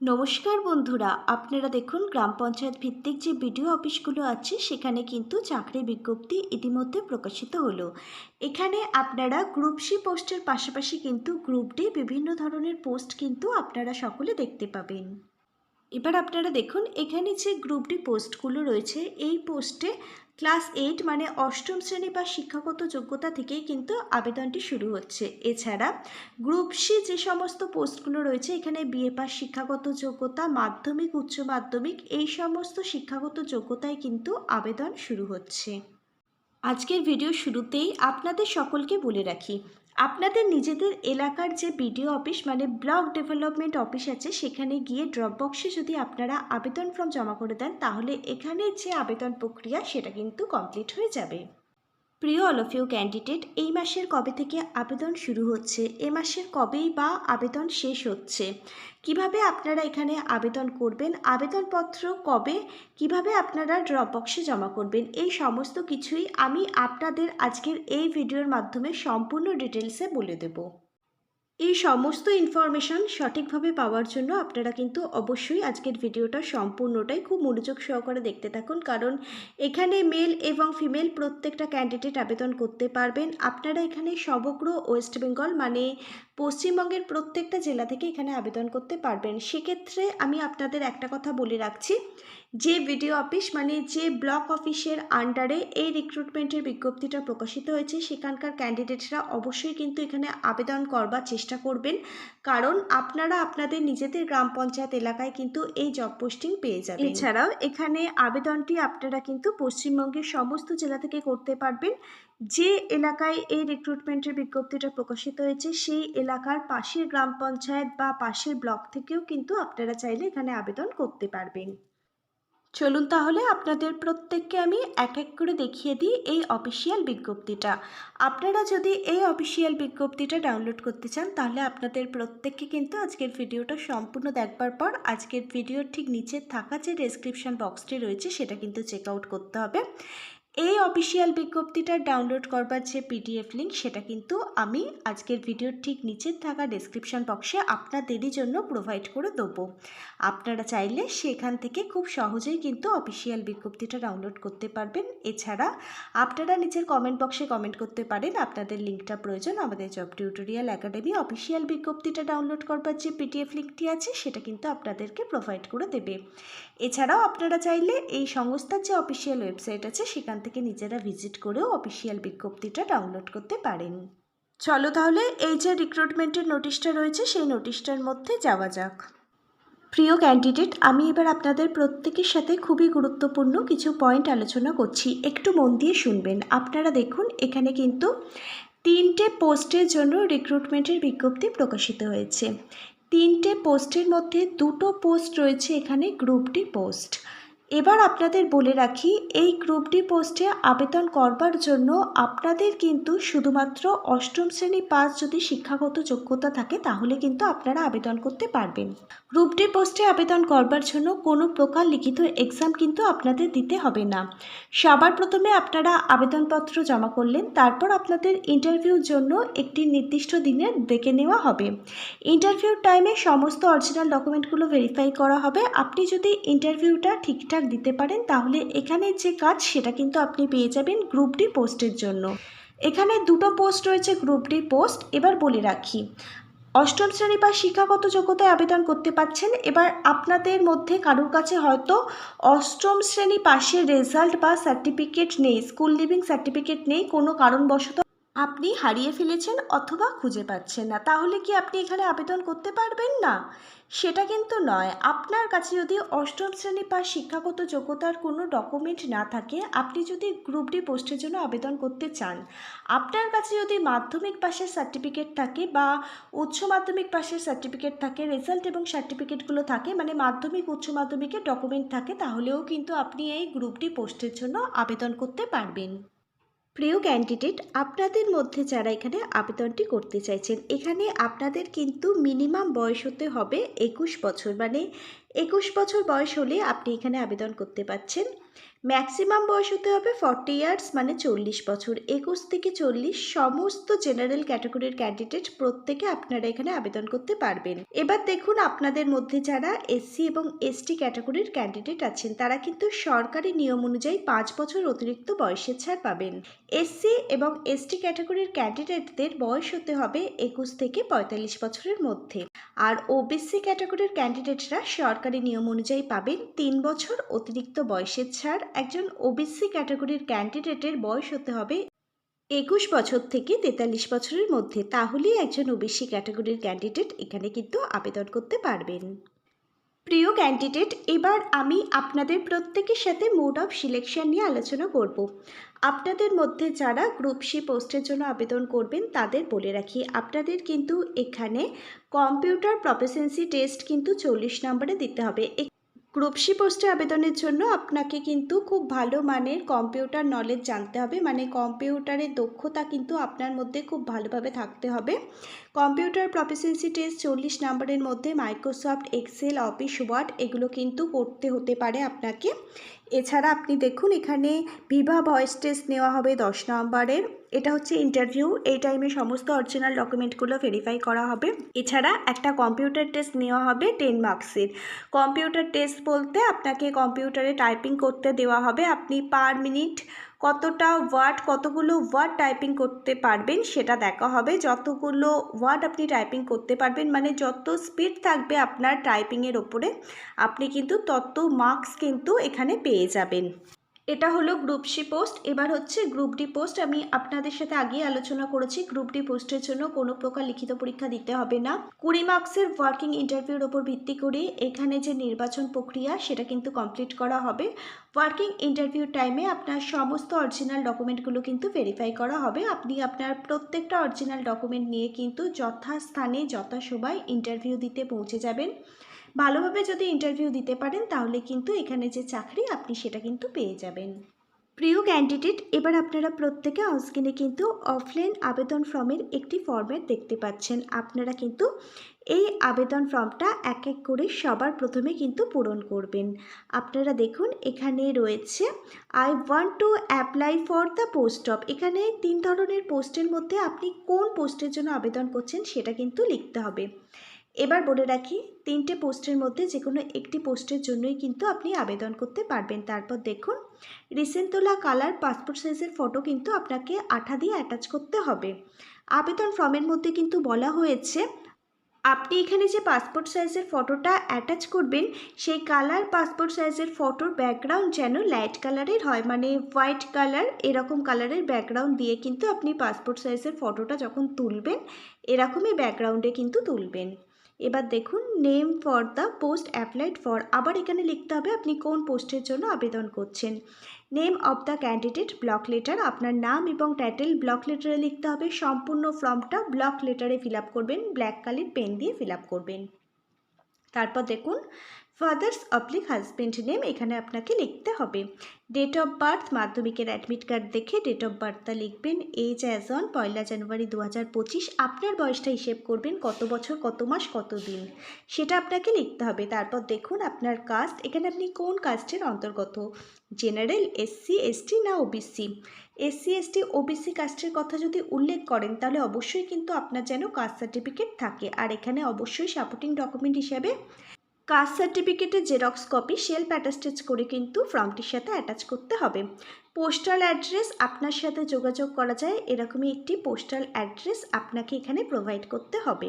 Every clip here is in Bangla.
নমস্কার বন্ধুরা, আপনারা দেখুন গ্রাম পঞ্চায়েত ভিত্তিক যে বিডিও অফিসগুলো আছে, সেখানে কিন্তু চাকরি বিজ্ঞপ্তি ইতিমধ্যে প্রকাশিত হলো। এখানে আপনারা গ্রুপ সি পোস্টের পাশাপাশি কিন্তু গ্রুপ ডি বিভিন্ন ধরনের পোস্ট কিন্তু আপনারা সকলে দেখতে পাবেন। এবার আপনারা দেখুন, এখানে যে গ্রুপ ডি পোস্টগুলো রয়েছে, এই পোস্টে ক্লাস এইট মানে অষ্টম শ্রেণি বা শিক্ষাগত যোগ্যতা থেকেই কিন্তু আবেদনটি শুরু হচ্ছে। এছাড়া গ্রুপ সি যে সমস্ত পোস্টগুলো রয়েছে, এখানে বিএ পাস শিক্ষাগত যোগ্যতা, মাধ্যমিক, উচ্চ মাধ্যমিক, এই সমস্ত শিক্ষাগত যোগ্যতায় কিন্তু আবেদন শুরু হচ্ছে। আজকের ভিডিও শুরুতেই আপনাদের সকলকে বলে রাখি আপনাদের নিজেদের এলাকার যে বিডিও অফিস মানে ব্লক ডেভেলপমেন্ট অফিস আছে, সেখানে গিয়ে ড্রপ বক্সে যদি আপনারা আবেদন ফর্ম জমা করে দেন, তাহলে এখানে যে আবেদন প্রক্রিয়া, সেটা কিন্তু কমপ্লিট হয়ে যাবে। প্রিয় অল অফ ইউ ক্যান্ডিডেট এই মাসের কবে থেকে আবেদন শুরু হচ্ছে? এ মাসের কবেই বা আবেদন শেষ হচ্ছে? কীভাবে আপনারা এখানে আবেদন করবেন? আবেদনপত্র কবে? কীভাবে আপনারা ড্রপ বক্সে জমা করবেন? এই সমস্ত কিছুই আমি আপনাদের আজকের এই ভিডিওর মাধ্যমে সম্পূর্ণ ডিটেলসে বলে দেবো। এই সমস্ত ইনফরমেশন সঠিকভাবে পাওয়ার জন্য আপনারা কিন্তু অবশ্যই আজকের ভিডিওটা সম্পূর্ণটাই খুব মনোযোগ সহকারে দেখতে থাকুন। কারণ এখানে মেল এবং ফিমেল প্রত্যেকটা ক্যান্ডিডেট আবেদন করতে পারবেন। আপনারা এখানে সমগ্র ওয়েস্ট বেঙ্গল মানে পশ্চিমবঙ্গের প্রত্যেকটা জেলা থেকে এখানে আবেদন করতে পারবেন। সেক্ষেত্রে আমি আপনাদের একটা কথা বলে রাখছি। যে ভিডিও অফিস মানে যে ব্লক অফিসের আন্ডারে এই রিক্রুটমেন্টের বিজ্ঞপ্তিটা প্রকাশিত হয়েছে, সেখানকার ক্যান্ডিডেটরা অবশ্যই কিন্তু এখানে আবেদন করবার চেষ্টা করবেন। কারণ আপনারা আপনাদের নিজেদের গ্রাম পঞ্চায়েত এলাকায় কিন্তু এই জব পোস্টিং পেয়ে যাবেন। এছাড়াও এখানে আবেদনটি আপনারা কিন্তু পশ্চিমবঙ্গের সমস্ত জেলা থেকে করতে পারবেন। যে এলাকায় এই রিক্রুটমেন্টের বিজ্ঞপ্তিটা প্রকাশিত হয়েছে, সেই এলাকার পাশের গ্রাম পঞ্চায়েত বা পাশের ব্লক থেকেও কিন্তু আপনারা চাইলে এখানে আবেদন করতে পারবেন। চলুন তাহলে আপনাদের প্রত্যেককে আমি এক এক করে দেখিয়ে দিই এই অফিসিয়াল বিজ্ঞপ্তিটা। আপনারা যদি এই অফিসিয়াল বিজ্ঞপ্তিটা ডাউনলোড করতে চান, তাহলে আপনাদের প্রত্যেককে কিন্তু আজকের ভিডিওটা সম্পূর্ণ দেখবার পর আজকের ভিডিওর ঠিক নিচে থাকা যে ডেসক্রিপশান বক্সটি রয়েছে, সেটা কিন্তু চেক আউট করতে হবে। এই অফিসিয়াল বিজ্ঞপ্তিটা ডাউনলোড করবার যে পিডিএফ লিঙ্ক সেটা কিন্তু আমি আজকের ভিডিওর ঠিক নিচের থাকা ডেসক্রিপশন বক্সে আপনাদেরই জন্য প্রোভাইড করে দেবো। আপনারা চাইলে সেখান থেকে খুব সহজেই কিন্তু অফিসিয়াল বিজ্ঞপ্তিটা ডাউনলোড করতে পারবেন। এছাড়া আপনারা নিজের কমেন্ট বক্সে কমেন্ট করতে পারেন, আপনাদের লিঙ্কটা প্রয়োজন। আমাদের জব টিউটোরিয়াল একাডেমি অফিসিয়াল বিজ্ঞপ্তিটা ডাউনলোড করবার যে পিডিএফ লিঙ্কটি আছে, সেটা কিন্তু আপনাদেরকে প্রোভাইড করে দেবে। এছাড়াও আপনারা চাইলে এই সংস্থার যে অফিসিয়াল ওয়েবসাইট আছে, সেখান থেকে নিজেরা ভিজিট করেও অফিসিয়াল বিজ্ঞপ্তিটা ডাউনলোড করতে পারেন। চলো তাহলে এই যে রিক্রুটমেন্টের নোটিশটা রয়েছে, সেই নোটিশটার মধ্যে যাওয়া যাক। প্রিয় ক্যান্ডিডেট আমি এবার আপনাদের প্রত্যেকের সাথে খুবই গুরুত্বপূর্ণ কিছু পয়েন্ট আলোচনা করছি। একটু মন দিয়ে শুনবেন। আপনারা দেখুন, এখানে কিন্তু তিনটে পোস্টের জন্য রিক্রুটমেন্টের বিজ্ঞপ্তি প্রকাশিত হয়েছে। তিনটে পোস্টের মধ্যে দুটো পোস্ট রয়েছে এখানে গ্রুপ ডি পোস্ট এবার আপনাদের বলে রাখি, এই গ্রুপ ডি পোস্টে আবেদন করবার জন্য আপনাদের কিন্তু শুধুমাত্র অষ্টম শ্রেণি পাস যদি শিক্ষাগত যোগ্যতা থাকে, তাহলে কিন্তু আপনারা আবেদন করতে পারবেন। গ্রুপ ডি পোস্টে আবেদন করবার জন্য কোনো প্রকার লিখিত এক্সাম কিন্তু আপনাদের দিতে হবে না। সবার প্রথমে আপনারা আবেদনপত্র জমা করলেন, তারপর আপনাদের ইন্টারভিউর জন্য একটি নির্দিষ্ট দিনে ডেকে নেওয়া হবে। ইন্টারভিউর টাইমে সমস্ত অরিজিনাল ডকুমেন্টগুলো ভেরিফাই করা হবে। আপনি যদি ইন্টারভিউটা ঠিকঠাক দিতে পারেন, তাহলে এখানে যে কাজ সেটা কিন্তু আপনি পেয়ে যাবেন গ্রুপ ডি পোস্টের জন্য। এখানে দুটো পোস্ট রয়েছে গ্রুপ ডি পোস্ট এবার বলে রাখি। অষ্টম শ্রেণি বা শিক্ষাগত যোগ্যতায় আবেদন করতে পারছেন, এবার আপনাদের মধ্যে কারোর কাছে হয়তো অষ্টম শ্রেণি পাশের রেজাল্ট বা সার্টিফিকেট নেই স্কুল লিভিং সার্টিফিকেট নেই, কোনো কারণবশত আপনি হারিয়ে ফেলেছেন অথবা খুঁজে পাচ্ছেন না। তাহলে কি আপনি এখানে আবেদন করতে পারবেন না? সেটা কিন্তু নয়। আপনার কাছে যদি অষ্টম শ্রেণি বা শিক্ষাগত যোগ্যতার কোনো ডকুমেন্ট না থাকে, আপনি যদি গ্রুপ ডি পোস্টের জন্য আবেদন করতে চান, আপনার কাছে যদি মাধ্যমিক পাশের সার্টিফিকেট থাকে বা উচ্চ মাধ্যমিক পাশের সার্টিফিকেট থাকে রেজাল্ট এবং সার্টিফিকেটগুলো থাকে মানে মাধ্যমিক, উচ্চ মাধ্যমিকের ডকুমেন্ট থাকে, তাহলেও কিন্তু আপনি এই গ্রুপ ডি পোস্টের জন্য আবেদন করতে পারবেন। প্রিয় ক্যান্ডিডেট আপনাদের মধ্যে যারা এখানে আবেদনটি করতে চাইছেন, এখানে আপনাদের কিন্তু মিনিমাম বয়স হতে হবে একুশ বছর। মানে একুশ বছর বয়স হলে আপনি এখানে আবেদন করতে পারছেন। ম্যাক্সিমাম বয়স হতে হবে ফর্টি ইয়ার্স মানে চল্লিশ বছর। একুশ থেকে চল্লিশ সমস্ত জেনারেল ক্যাটাগরির ক্যান্ডিডেট প্রত্যেকে আপনারা এখানে আবেদন করতে পারবেন। এবার দেখুন আপনাদের মধ্যে যারা এসসি এবং এসটি ক্যাটাগরির ক্যান্ডিডেট আছেন, তারা কিন্তু সরকারি নিয়ম অনুযায়ী পাঁচ বছর অতিরিক্ত বয়সের ছাড় পাবেন। এসসি এবং এসটি ক্যাটাগরির ক্যান্ডিডেটদের বয়স হতে হবে একুশ থেকে পঁয়তাল্লিশ বছরের মধ্যে। আর ওবিসি ক্যাটাগরির ক্যান্ডিডেটরা সরকারি নিয়ম অনুযায়ী পাবেন তিন বছর অতিরিক্ত বয়সের ছাড় একজন ওবিসি ক্যাটাগরির ক্যান্ডিডেটের বয়স হতে হবে একুশ বছর থেকে তেতাল্লিশ বছরের মধ্যে। তাহলেই একজন ওবিসি ক্যাটাগরির ক্যান্ডিডেট এখানে কিন্তু আবেদন করতে পারবেন। প্রিয় ক্যান্ডিডেট, এবার আমি আপনাদের প্রত্যেকের সাথে মোড অফ সিলেকশন নিয়ে আলোচনা করব। আপনাদের মধ্যে যারা গ্রুপ সি পোস্টের জন্য আবেদন করবেন, তাদের বলে রাখি, আপনাদের কিন্তু এখানে কম্পিউটার প্রফেসেন্সি টেস্ট কিন্তু চল্লিশ নম্বরে দিতে হবে। গ্রুপ সি পোস্টে আবেদনের জন্য আপনাকে কিন্তু খুব ভালো মানের কম্পিউটার নলেজ জানতে হবে। মানে কম্পিউটারের দক্ষতা কিন্তু আপনার মধ্যে খুব ভালোভাবে থাকতে হবে। কম্পিউটার প্রফেসেন্সি টেস্ট চল্লিশ নম্বরের মধ্যে মাইক্রোসফট এক্সেল অফিস ওয়ার্ড এগুলো কিন্তু করতে হতে পারে আপনাকে। এছাড়া আপনি দেখুন এখানে ভিভা ভয়েস টেস্ট নেওয়া হবে দশ নম্বরের। এটা হচ্ছে ইন্টারভিউ এই টাইমে সমস্ত অরিজিনাল ডকুমেন্টগুলো ভেরিফাই করা হবে। এছাড়া একটা কম্পিউটার টেস্ট নেওয়া হবে টেন মার্কসের কম্পিউটার টেস্ট বলতে আপনাকে কম্পিউটারে টাইপিং করতে দেওয়া হবে। আপনি পার মিনিট কতটা ওয়ার্ড কতগুলো ওয়ার্ড টাইপিং করতে পারবেন সেটা দেখা হবে। যতগুলো ওয়ার্ড আপনি টাইপিং করতে পারবেন মানে যত স্পিড থাকবে আপনার টাইপিংয়ের ওপরে, আপনি কিন্তু তত মার্কস কিন্তু এখানে পেয়ে যাবেন। এটা হলো গ্রুপ সি পোস্ট এবার হচ্ছে গ্রুপ ডি পোস্ট আমি আপনাদের সাথে আগেই আলোচনা করেছি গ্রুপ ডি পোস্টের জন্য কোনো প্রকার লিখিত পরীক্ষা দিতে হবে না। কুড়ি মার্কসের ওয়ার্কিং ইন্টারভিউর ওপর ভিত্তি করে এখানে যে নির্বাচন প্রক্রিয়া, সেটা কিন্তু কমপ্লিট করা হবে। ওয়ার্কিং ইন্টারভিউ টাইমে আপনার সমস্ত অরিজিনাল ডকুমেন্টগুলো কিন্তু ভেরিফাই করা হবে। আপনি আপনার প্রত্যেকটা অরিজিনাল ডকুমেন্ট নিয়ে কিন্তু যথাস্থানে, যথাসময় ইন্টারভিউ দিতে পৌঁছে যাবেন। ভালোভাবে যদি ইন্টারভিউ দিতে পারেন, তাহলে কিন্তু এখানে যে চাকরি, আপনি সেটা কিন্তু পেয়ে যাবেন। প্রিয় ক্যান্ডিডেট এবার আপনারা প্রত্যেকে অনস্ক্রিনে কিন্তু অফলাইন আবেদন ফর্মের একটি ফর্ম্যাট দেখতে পাচ্ছেন। আপনারা কিন্তু এই আবেদন ফর্মটা এক এক করে সবার প্রথমে কিন্তু পূরণ করবেন। আপনারা দেখুন, এখানে রয়েছে I want to apply for the post of এখানে তিন ধরনের পোস্টের মধ্যে আপনি কোন পোস্টের জন্য আবেদন করছেন, সেটা কিন্তু লিখতে হবে। এবার বলে রাখি, তিনটে পোস্টের মধ্যে যে কোনো একটি পোস্টের জন্যই কিন্তু আপনি আবেদন করতে পারবেন। তারপর দেখুন রিসেন্ট তোলা কালার পাসপোর্ট সাইজের ফটো কিন্তু আপনাকে আঠা দিয়ে অ্যাটাচ করতে হবে। আবেদন ফর্মের মধ্যে কিন্তু বলা হয়েছে, আপনি এখানে যে পাসপোর্ট সাইজের ফটোটা অ্যাটাচ করবেন, সেই কালার পাসপোর্ট সাইজের ফটোর ব্যাকগ্রাউন্ড যেন লাইট কালারের হয় মানে হোয়াইট কালার এরকম কালারের ব্যাকগ্রাউন্ড দিয়ে কিন্তু আপনি পাসপোর্ট সাইজের ফটোটা যখন তুলবেন, এরকমই ব্যাকগ্রাউন্ডে কিন্তু তুলবেন। এবার দেখুন name for the post applied for আবার এখানে লিখতে হবে আপনি কোন পোস্টের জন্য আবেদন করছেন। Name of the candidate block letter আপনার নাম এবং টাইটেল ব্লক লেটারে লিখতে হবে, সম্পূর্ণ ফর্মটা ব্লক লেটারে ফিল করবেন ব্ল্যাক কালির পেন দিয়ে ফিল করবেন। তারপর দেখুন ফাদার্স অবলিক হাজব্যান্ড নেম এখানে আপনাকে লিখতে হবে। ডেট অফ বার্থ মাধ্যমিকের অ্যাডমিট কার্ড দেখে ডেট অফ বার্থটা লিখবেন। এজ অ্যাজ অন পয়লা জানুয়ারি দু হাজার পঁচিশ। আপনার বয়সটা হিসেব করবেন কত বছর, কত মাস, কত দিন। সেটা আপনাকে লিখতে হবে। তারপর দেখুন আপনার কাস্ট এখানে আপনি কোন কাস্টের অন্তর্গত? জেনারেল এসসি এসটি না ওবিসি এসসি এসটি ওবিসি কাস্টের কথা যদি উল্লেখ করেন, তাহলে অবশ্যই কিন্তু আপনার যেন কাস্ট সার্টিফিকেট থাকে। আর এখানে অবশ্যই সাপোর্টিং ডকুমেন্ট হিসেবে কাস্ট সার্টিফিকেটের জেরক্স কপি সেলফ অ্যাটাস্টেজ করে কিন্তু ফর্মটির সাথে অ্যাটাচ করতে হবে। পোস্টাল অ্যাড্রেস আপনার সাথে যোগাযোগ করা যায়, এরকমই একটি পোস্টাল অ্যাড্রেস আপনাকে এখানে প্রোভাইড করতে হবে।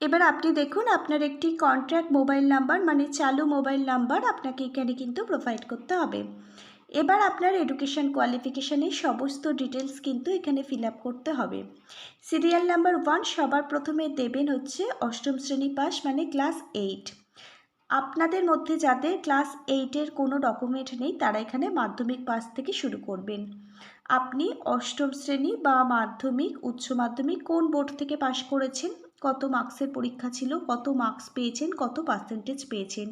এবার আপনি দেখুন, আপনার একটি কন্ট্রাক্ট মোবাইল নাম্বার মানে চালু মোবাইল নাম্বার আপনাকে এখানে কিন্তু প্রোভাইড করতে হবে। এবার আপনার এডুকেশন কোয়ালিফিকেশানের সমস্ত ডিটেলস কিন্তু এখানে ফিল করতে হবে। সিরিয়াল নাম্বার ওয়ান সবার প্রথমে দেবেন হচ্ছে অষ্টম শ্রেণি পাস মানে ক্লাস এইট আপনাদের মধ্যে যাদের ক্লাস এইটের কোনো ডকুমেন্ট নেই, তারা এখানে মাধ্যমিক পাস থেকে শুরু করবেন। আপনি অষ্টম শ্রেণি বা মাধ্যমিক, উচ্চ মাধ্যমিক কোন বোর্ড থেকে পাশ করেছেন? কত মার্কসের পরীক্ষা ছিল? কত মার্কস পেয়েছেন? কত পার্সেন্টেজ পেয়েছেন?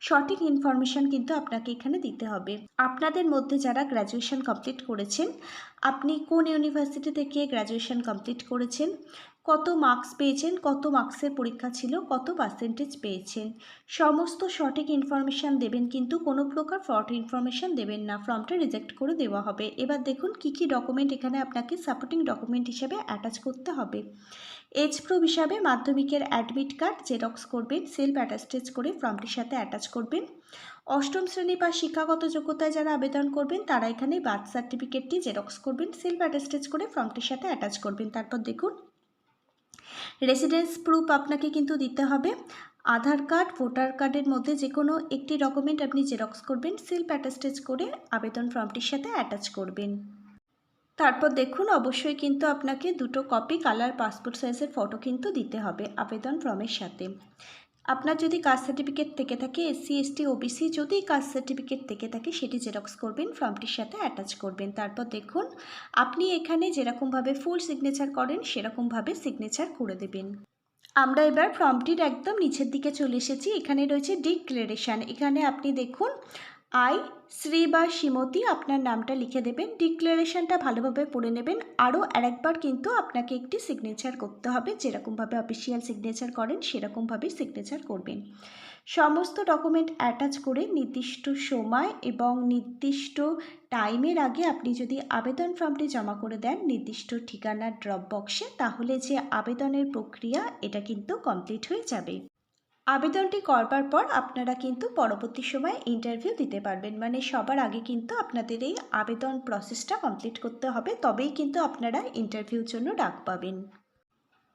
সঠিক ইনফরমেশান কিন্তু আপনাকে এখানে দিতে হবে। আপনাদের মধ্যে যারা গ্র্যাজুয়েশন কমপ্লিট করেছেন, আপনি কোন ইউনিভার্সিটি থেকে গ্র্যাজুয়েশন কমপ্লিট করেছেন? কত মার্কস পেয়েছেন, কত মার্কসের পরীক্ষা ছিল, কত পার্সেন্টেজ পেয়েছেন? সমস্ত সঠিক ইনফরমেশান দেবেন কিন্তু কোনো প্রকার ফ্রড ইনফরমেশান দেবেন না। ফর্মটা রিজেক্ট করে দেওয়া হবে। এবার দেখুন কি কি ডকুমেন্ট এখানে আপনাকে সাপোর্টিং ডকুমেন্ট হিসেবে অ্যাটাচ করতে হবে। এজ প্রুফ হিসাবে মাধ্যমিকের অ্যাডমিট কার্ড জেরক্স করবেন সেলফ অ্যাটাস্টেজ করে ফর্মটির সাথে অ্যাটাচ করবেন। অষ্টম শ্রেণি বা শিক্ষাগত যোগ্যতায় যারা আবেদন করবেন, তারা এখানে বার্থ সার্টিফিকেটটি জেরক্স করবেন সেলফ অ্যাটাস্টেজ করে ফর্মটির সাথে অ্যাটাচ করবেন। তারপর দেখুন রেসিডেন্স প্রুফ আপনাকে কিন্তু দিতে হবে। আধার কার্ড ভোটার কার্ডের মধ্যে যে কোনো একটি ডকুমেন্ট আপনি জেরক্স করবেন সিল্প অ্যাটাস্টেজ করে আবেদন ফর্মটির সাথে অ্যাটাচ করবেন। তারপর দেখুন, অবশ্যই কিন্তু আপনাকে দুটো কপি কালার পাসপোর্ট সাইজের ফটো কিন্তু দিতে হবে আবেদন ফর্মের সাথে। আপনার যদি কাস্ট সার্টিফিকেট থেকে থাকে এসসি এসটি ওবিসি যদি কাস্ট সার্টিফিকেট থেকে থাকে, সেটি জেরক্স করবেন, ফর্মটির সাথে অ্যাটাচ করবেন। তারপর দেখুন, আপনি এখানে যেরকমভাবে ফুল সিগনেচার করেন, সেরকমভাবে সিগনেচার করে দেবেন। আমরা এবার ফর্মটির একদম নিচের দিকে চলে এসেছি। এখানে রয়েছে ডিক্লারেশান এখানে আপনি দেখুন আই, শ্রী বা শ্রীমতী আপনার নামটা লিখে দেবেন, ডিক্লারেশনটা ভালোভাবে পড়ে নেবেন। আরও আরেকবার কিন্তু আপনাকে একটি সিগনেচার করতে হবে, যেরকমভাবে অফিসিয়াল সিগনেচার করেন, সেরকমভাবেই সিগনেচার করবেন। সমস্ত ডকুমেন্ট অ্যাটাচ করে নির্দিষ্ট সময় এবং নির্দিষ্ট টাইমের আগে আপনি যদি আবেদন ফর্মটি জমা করে দেন নির্দিষ্ট ঠিকানার ড্রপ বক্সে তাহলে যে আবেদনের প্রক্রিয়া, এটা কিন্তু কমপ্লিট হয়ে যাবে। আবেদনটি করবার পর আপনারা কিন্তু পরবর্তী সময়ে ইন্টারভিউ দিতে পারবেন। মানে সবার আগে কিন্তু আপনাদের এই আবেদন প্রসেসটা কমপ্লিট করতে হবে। তবেই কিন্তু আপনারা ইন্টারভিউর জন্য ডাক পাবেন।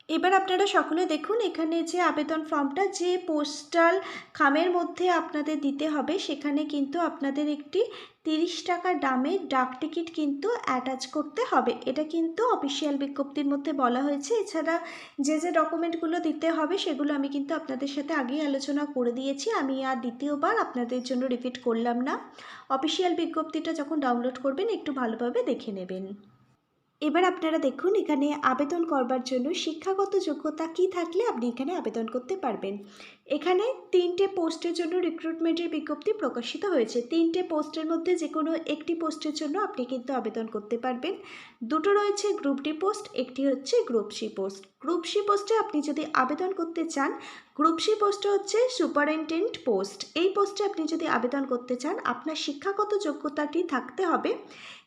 এবার আপনারা সকলে দেখুন, এখানে যে আবেদন ফর্মটা, যে পোস্টাল খামের মধ্যে আপনাদের দিতে হবে, সেখানে কিন্তু আপনাদের একটি তিরিশ টাকা দামের ডাক টিকিট কিন্তু অ্যাটাচ করতে হবে। এটা কিন্তু অফিসিয়াল বিজ্ঞপ্তির মধ্যে বলা হয়েছে। এছাড়া যে যে ডকুমেন্টগুলো দিতে হবে, সেগুলো আমি কিন্তু আপনাদের সাথে আগেই আলোচনা করে দিয়েছি। আমি আর দ্বিতীয়বার আপনাদের জন্য রিপিট করলাম না। অফিসিয়াল বিজ্ঞপ্তিটা যখন ডাউনলোড করবেন, একটু ভালোভাবে দেখে নেবেন। এবার আপনারা দেখুন এখানে আবেদন করবার জন্য শিক্ষাগত যোগ্যতা কি থাকলে আপনি এখানে আবেদন করতে পারবেন। এখানে তিনটে পোস্টের জন্য রিক্রুটমেন্টের বিজ্ঞপ্তি প্রকাশিত হয়েছে। তিনটে পোস্টের মধ্যে যে কোনো একটি পোস্টের জন্য আপনি কিন্তু আবেদন করতে পারবেন। দুটো রয়েছে গ্রুপ ডি পোস্ট একটি হচ্ছে group C post group C পোস্টে আপনি যদি আবেদন করতে চান গ্রুপ সি পোস্টে হচ্ছে সুপারিনটেন্ডেন্ট পোস্ট এই পোস্টে আপনি যদি আবেদন করতে চান, আপনার শিক্ষাগত যোগ্যতাটি থাকতে হবে।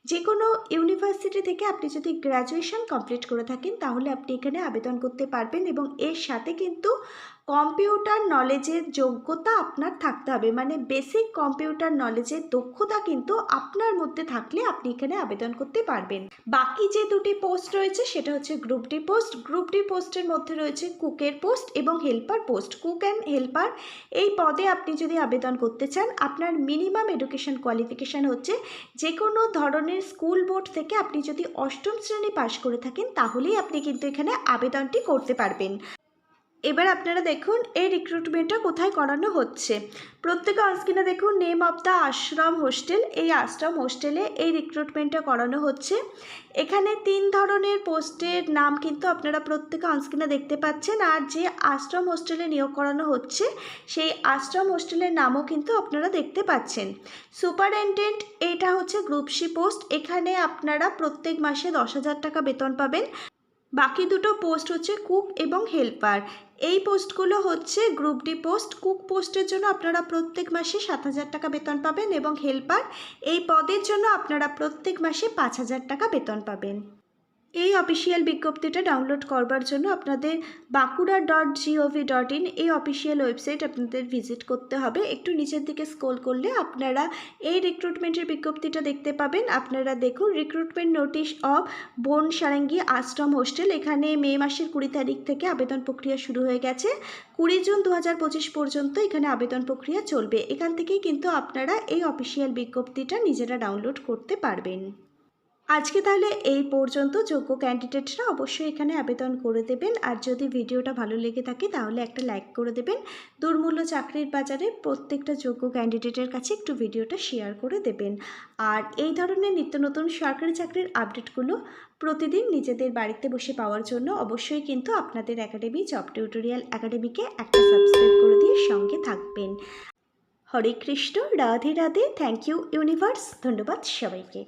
যে কোনো ইউনিভার্সিটি থেকে আপনি যদি গ্র্যাজুয়েশন কমপ্লিট করে থাকেন, তাহলে আপনি এখানে আবেদন করতে পারবেন এবং এর সাথে কিন্তু কম্পিউটার নলেজের যোগ্যতা আপনার থাকতে হবে। মানে বেসিক কম্পিউটার নলেজের দক্ষতা কিন্তু আপনার মধ্যে থাকলে আপনি এখানে আবেদন করতে পারবেন। বাকি যে দুটি পোস্ট রয়েছে, সেটা হচ্ছে group D post group D পোস্টের মধ্যে রয়েছে কুকের পোস্ট এবং helper post cook and helper এই পদে আপনি যদি আবেদন করতে চান, আপনার মিনিমাম এডুকেশন কোয়ালিফিকেশান হচ্ছে যে কোনো ধরনের স্কুল বোর্ড থেকে আপনি যদি অষ্টম শ্রেণি পাশ করে থাকেন, তাহলেই আপনি কিন্তু এখানে আবেদনটি করতে পারবেন। এবার আপনারা দেখুন, এই রিক্রুটমেন্টটা কোথায় করানো হচ্ছে। প্রত্যেকে অনস্ক্রিনে দেখুন name of the ashram hostel এই আশ্রম হোস্টেলে এই রিক্রুটমেন্টটা করানো হচ্ছে। এখানে তিন ধরনের পোস্টের নাম কিন্তু আপনারা প্রত্যেকে অনস্ক্রিনে দেখতে পাচ্ছেন। আর যে আশ্রম হোস্টেলে নিয়োগ করানো হচ্ছে, সেই আশ্রম হোস্টেলের নামও কিন্তু আপনারা দেখতে পাচ্ছেন। সুপারিনটেন্ডেন্ট এটা হচ্ছে গ্রুপ সি পোস্ট এখানে আপনারা প্রত্যেক মাসে দশ হাজার টাকা বেতন পাবেন। বাকি দুটো পোস্ট হচ্ছে কুক এবং হেল্পার এই পোস্টগুলো হচ্ছে গ্রুপ ডি পোস্ট কুক পোস্টের জন্য আপনারা প্রত্যেক মাসে সাত হাজার টাকা বেতন পাবেন এবং হেল্পার এই পদের জন্য আপনারা প্রত্যেক মাসে পাঁচ হাজার টাকা বেতন পাবেন। এই অফিসিয়াল বিজ্ঞপ্তিটা ডাউনলোড করবার জন্য আপনাদের Bankura dot gov dot in এই অফিসিয়াল ওয়েবসাইট আপনাদের ভিজিট করতে হবে। একটু নিচের দিকে স্ক্রোল করলে আপনারা এই রিক্রুটমেন্টের বিজ্ঞপ্তিটা দেখতে পাবেন। আপনারা দেখুন রিক্রুটমেন্ট নোটিশ অফ বন সারেঙ্গি আশ্রম হোস্টেল এখানে মে মাসের কুড়ি তারিখ থেকে আবেদন প্রক্রিয়া শুরু হয়ে গেছে। কুড়ি জুন দু হাজার পঁচিশ পর্যন্ত এখানে আবেদন প্রক্রিয়া চলবে। এখান থেকেই কিন্তু আপনারা এই অফিসিয়াল বিজ্ঞপ্তিটা নিজেরা ডাউনলোড করতে পারবেন। আজকে তাহলে এই পর্যন্ত। যোগ্য ক্যান্ডিডেটরা অবশ্যই এখানে আবেদন করে দেবেন। আর যদি ভিডিওটা ভালো লেগে থাকে, তাহলে একটা লাইক করে দেবেন। দুর্মূল্য চাকরির বাজারে প্রত্যেকটা যোগ্য ক্যান্ডিডেটের কাছে একটু ভিডিওটা শেয়ার করে দেবেন। আর এই ধরনের নিত্য নতুন সরকারি চাকরির আপডেটগুলো প্রতিদিন নিজেদের বাড়িতে বসে পাওয়ার জন্য অবশ্যই কিন্তু আপনাদের একাডেমি জব টিউটোরিয়াল একাডেমিকে একটা সাবস্ক্রাইব করে দিয়ে সঙ্গে থাকবেন। Hare Krishna, Radhe Radhe. Thank you universe ধন্যবাদ সবাইকে।